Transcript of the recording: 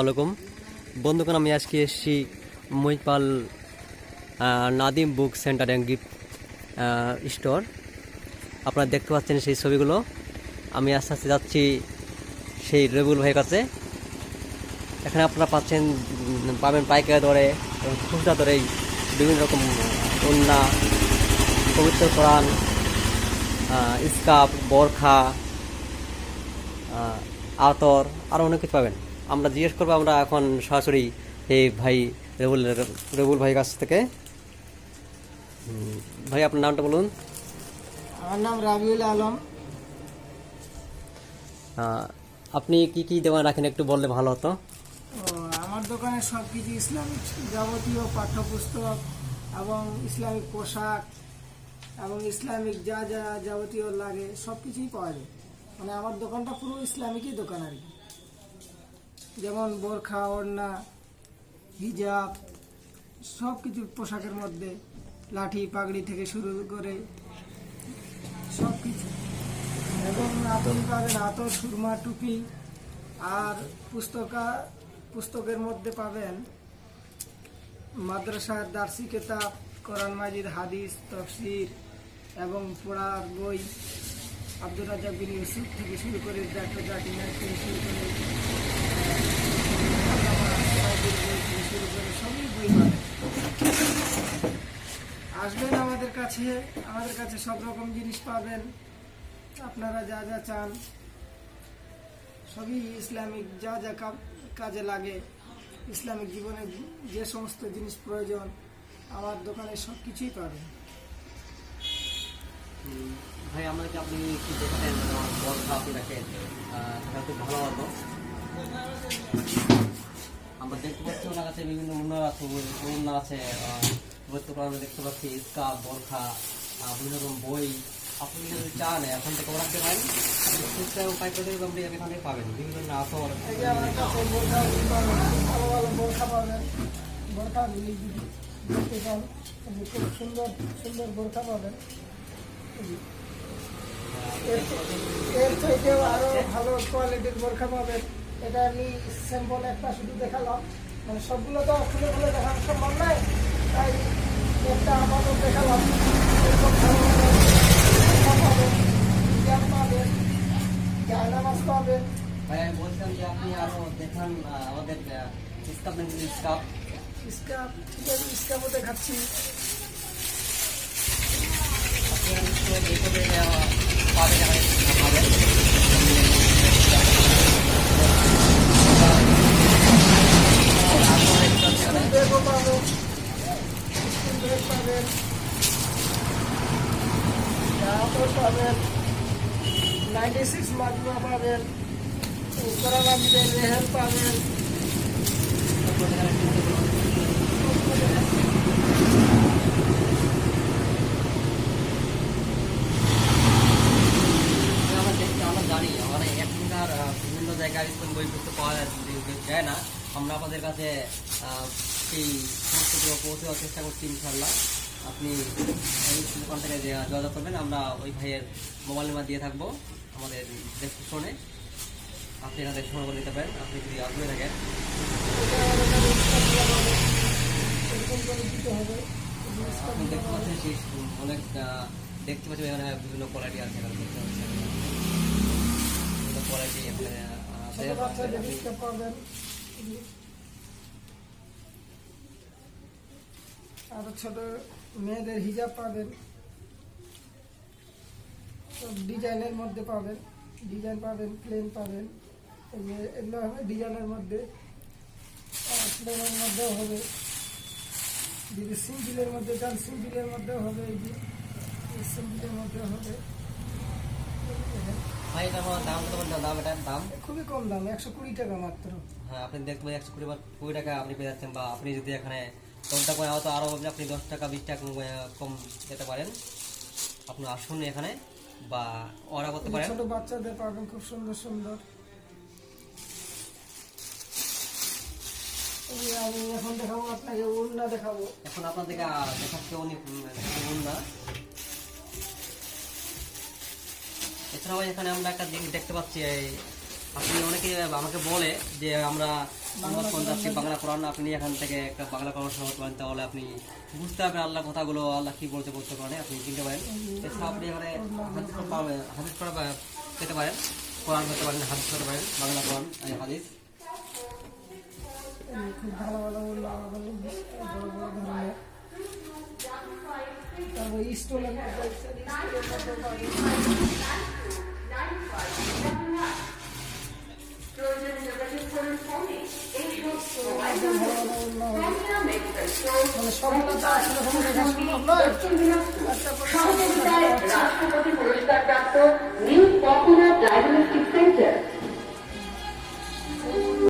আলাইকুম। বন্ধুগণ, আমি আজকে এসেছি Mahipal Nadim book centre and gift store. আপনারা দেখতে পাচ্ছেন সেই ছবিগুলো। আমি আস্তে আস্তে যাচ্ছি সেই রবিউল ভাইয়ের কাছে। এখানে আপনারা পাচ্ছেন পাবেন পাইকারি দরে এবং খুচরা দরেই বিভিন্ন রকম উন্না পবিত্র কোরআন স্কাপ বরখা আতর আরও অনেক কিছু পাবেন। আমরা জিজ্ঞেস করব আমরা এখন সরাসরি এই ভাই রেবুল রেবুল ভাই কাছ থেকে। ভাই আপনার নামটা বলুন। আমার নাম রাবিউল আলম। আপনি কি কি দোকান রাখেন একটু বললে ভালো হতো। আমার দোকানে সব কিছু ইসলামিক যাবতীয় পাঠ্যপুস্তক এবং ইসলামিক পোশাক এবং ইসলামিক যা যা যাবতীয় লাগে সব কিছুই পাওয়া যায়। মানে আমার দোকানটা পুরো ইসলামিকই দোকান আর কি। যেমন বোরখা, ওড়না, হিজাব সব কিছু পোশাকের মধ্যে লাঠি, পাগড়ি থেকে শুরু করে সব কিছু এবং আপনি পাবেন আতর, সুরমা, টুপি আর পুস্তকা, পুস্তকের মধ্যে পাবেন মাদ্রাসার দার্সি কেতাব, কোরআন মাজিদ, হাদিস, তফসির এবং পড়ার বই। আব্দুল রাজা বিন ইউসুফ থেকে শুরু করে ডাক্তার জাকির নায়েক থেকে শুরু করে শুরু করে সবই বই পাবেন। আসবেন আমাদের কাছে আমাদের কাছে সব রকম জিনিস পাবেন। আপনারা যা যা চান, সবই ইসলামিক, যা যা কাজে লাগে। ইসলামিক জীবনে যে সমস্ত জিনিস প্রয়োজন, আমার দোকানে সব কিছুই পাবেন ভাই, আমাদেরকে আপনি কি দেখাতেন বরখা আপনি রাখেন সেটা খুব ভালো হতো আমরা দেখতে পাচ্ছি ওনার কাছে বিভিন্ন উন্নয়ন আছে উন্নয়ন আছে পবিত্র দেখতে পাচ্ছি স্কাপ বরখা বিভিন্ন রকম বই। আপনি যদি চান, এখন থেকে রাখতে পারেন খুচরা এবং পাইকারি আপনি এখানে পাবেন। বিভিন্ন আসর আমার ভালো ভালো বোরখা পাবেন বোরখা দেখতে খুব সুন্দর সুন্দর বোরখা পাবেন। এর থেকেও আরও ভালো কোয়ালিটির বোরখা পাবেন এটা আমি স্যাম্পল একটা শুধু দেখালাম। মানে সবগুলো তো খুলে খুলে দেখানো সম্ভব নয় তাই একটা আমাদের দেখালাম। পাবেন হিজাব পাবেন জায়নামাজ পাবেন ভাই আমি বলছিলাম যে আপনি আরও দেখান আমাদের স্কাপ স্কাপ স্কাপ ঠিক আছে স্কাপও দেখাচ্ছি। আপনি নিশ্চয়ই এইভাবে আহ, পাবেন এখানে পাবেন ব্যাগও পাবেন স্কুল ব্যাগ পাবেন জাহাজও পাবেন নাইনটি সিক্স মাজমা পাবেন উত্তরাবাদীদের রেহেল পাবেন আমরা দেখছি আমরা জানি আমরা এখনকার আহ, জায়গায় ইসলাম বইপত্র পাওয়া যায় না আমরা আপনাদের কাছে সেই সমস্তগুলো পৌঁছে দেওয়ার চেষ্টা করছি ইনশাল্লাহ আপনি দোকান থেকে যোগাযোগ করবেন, আমরা ওই ভাইয়ের মোবাইল নাম্বার দিয়ে থাকব আমাদের ডেসক্রিপশনে আপনি সময় করে নিতে পারেন, আপনি যদি আগ্রহী থাকেন। আপনি দেখতে। পাচ্ছেন সেই অনেক দেখতে পাচ্ছেন এখানে বিভিন্ন কোয়ালিটি আছে, এখানে কোয়ালিটি এখানে পাবেন আর ছোট মেয়েদের হিজাব পাবেন। সব ডিজাইনের মধ্যে পাবেন। ডিজাইন পাবেন প্লেন পাবেন। এই যে এগুলো হবে ডিজাইনের মধ্যে। প্লেনের মধ্যেও হবে। যদি সিম্পলের মধ্যে চান সিম্পলের মধ্যেও হবে। এই যে সিম্পলের মধ্যেও হবে। ভাই এটা আমার দাম কত দাম এটার দাম? খুবই কম দাম একশো কুড়ি টাকা মাত্র। হ্যাঁ আপনি দেখতে পাবেন একশো কুড়ি কুড়ি টাকা আপনি পেয়ে যাচ্ছেন বা আপনি যদি এখানে কমটা করে হয়তো আরও আপনি দশ টাকা বিশ টাকা কম, যেতে পারেন। আপনি আসুন এখানে বা অর্ডার করতে পারেন। ছোট বাচ্চাদের পাবেন খুব সুন্দর সুন্দর। আমি এখন দেখাবো আপনাকে উড়না দেখাবো। এখন আপনাদেরকে দেখাচ্ছে বলুন এছাড়াও এখানে আমরা একটা জিনিস দেখতে পাচ্ছি আপনি অনেকে আমাকে বলে যে আমরা যাচ্ছি বাংলা কোরআন আপনি এখান থেকে একটা বাংলা কোরআন শোনাতে পারেন তাহলে আপনি বুঝতে পারবেন আল্লাহ কথাগুলো, আল্লাহ কি বলতে বলতে পারেন আপনি চিনতে পারেন। এছাড়া আপনি এখানে হাদিস পা- পেতে পারেন, কোরআন পেতে পারেন, হাদিস পেতে পারেন, বাংলা কোরআন হাদিস। খুব ভালো ভালো বড় বড় ধরনের তারপর স্টোলের সহযোগিতায় রাষ্ট্রপতি পুরস্কারপ্রাপ্ত নিউ পপুলার ডায়াগনস্টিক সেন্টার